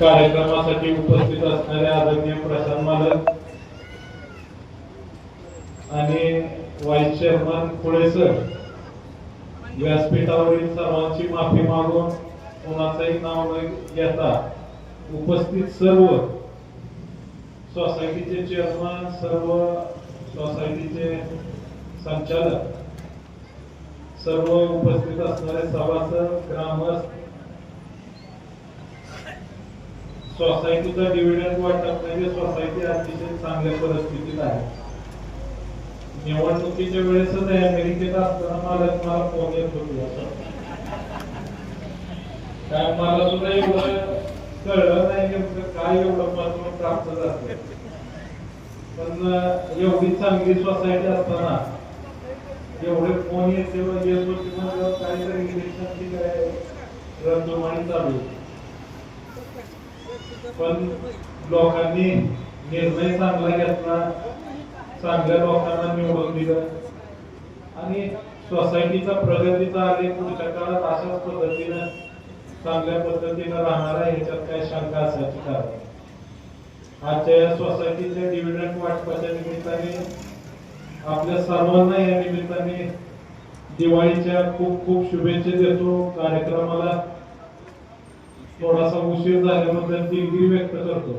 कार्यक्रमासाठी उपस्थित असणारे आदरणीय प्रशांत मालक आणि व्हाईस चेअरमन पुढे सर व्यासपीठावरील सर्वांची माफी मागून कोणाचंही नाव न घेता उपस्थित सर्व सोसायटीचे चेअरमन सर्व सोसायटीचे संचालक सर्व उपस्थित असणारे सभासद ग्रामस्थ सोसायटीचा डिव्हिडंड वाटप म्हणजे सोसायटी अतिशय चांगल्या परिस्थितीत आहे. निवडणुकीच्या वेळेसच अमेरिकेत असताना मला मला फोन येत होती. असं काय मला सुद्धा एवढं कळलं नाही नेमकं काय एवढं महत्त्व प्राप्त झालं पण एवढी चांगली सोसायटी असताना एवढे फोन येते येत होते म्हणजे काहीतरी इलेक्शनची काय रणधुमाळी चालू होती. पण लोकांनी निर्णय चांगला घेतला. चांगल्या लोकांना निवडून दिलं. आणि सोसायटीचा प्रगतीचा आले पुढच्या काळात अशाच पद्धतीनं चांगल्या पद्धतीनं राहणार आहे ह्याच्यात काही शंका असायची कारण आजच्या या सोसायटीच्या डिव्हिडंड वाटपाच्या निमित्ताने आपल्या सर्वांना या निमित्ताने दिवाळीच्या खूप खूप शुभेच्छा देतो. कार्यक्रमाला थोडासा उशीर झाल्याबद्दल दिलगिरी व्यक्त करतो.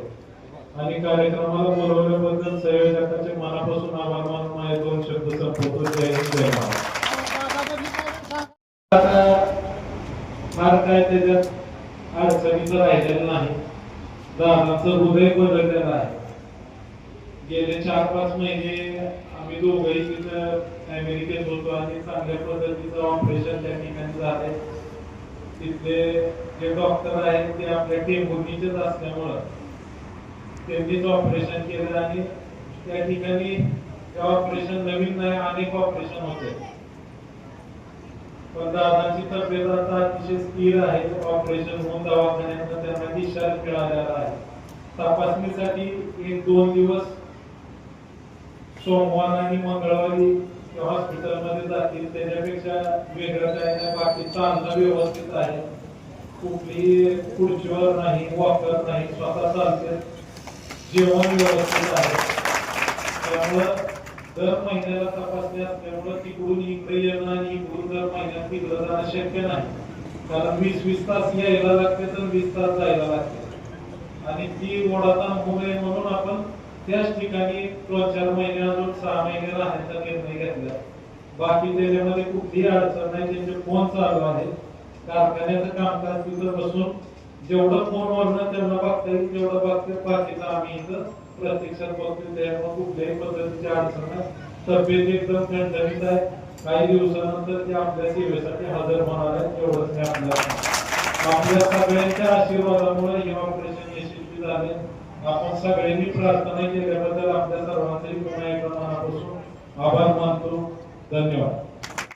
आणि कार्यक्रमाला बोलवल्याबद्दल संयोजकाचे मनापासून आभार मानून माझे दोन शब्द संपवतो. जय जय आता फार काय त्याच्यात अडचणीचं राहिलेलं नाही दादाचं हृदय बदललेलं आहे. गेले चार पाच महिने आम्ही दोघंही तिथं अमेरिकेत होतो आणि चांगल्या पद्धतीचं ऑपरेशन तिथले जे डॉक्टर आहेत ते आपल्या टेंभुर्णीचेच असल्यामुळं त्यांनीच ऑपरेशन केलं आणि त्या ठिकाणी ते ऑपरेशन नवीन नाही अनेक ऑपरेशन होते. पण दादाची तब्येत आता अतिशय स्थिर आहे. ऑपरेशन होऊन दवाखान्यात त्यांना डिस्चार्ज मिळालेला आहे. तपासणीसाठी एक दोन दिवस सोमवार आणि मंगळवारी हॉस्पिटलमध्ये जातील त्याच्यापेक्षा वेगळं काय नाही बाकी चालणं व्यवस्थित आहे. कुठलीही खुर्चीवर नाही वॉकर नाही स्वतः चालते. जेवण व्यवस्थित आहे. त्यामुळं दर महिन्याला तपासणी असल्यामुळं तिकडून इकडे येणं आणि इकडून दर महिन्यात तिकडं जाणं शक्य नाही. कारण वीस वीस तास यायला लागते तर वीस तास जायला लागते. आणि ती ओढाताण होऊ नये म्हणून आपण त्याच ठिकाणी दोन चार महिने अजून सहा महिने राहण्याचा निर्णय घेतला. बाकी त्याच्यामध्ये कुठलीही अडचण नाही त्यांचे फोन चालू आहे कारखान्याचं कामकाज तिथं बसून जेवढं फोनवरनं त्यांना बघता येईल तेवढं बघते. बाकीचं आम्ही इथं प्रत्यक्षात बघतो त्यामुळे कुठल्याही पद्धतीची अडचण नाही. तब्येत एकदम ठणठणीत आहे. काही दिवसानंतर ते आपल्या सेवेसाठी हजर होणार आहेत एवढंच मी आपल्या आपल्या सगळ्यांच्या आशीर्वादामुळे हे ऑपरेशन यशस्वी झाले. आपण सगळ्यांनी प्रार्थना केल्याबद्दल आपल्या सर्वांचे पुन्हा एकदा मनापासून आभार मानतो. धन्यवाद.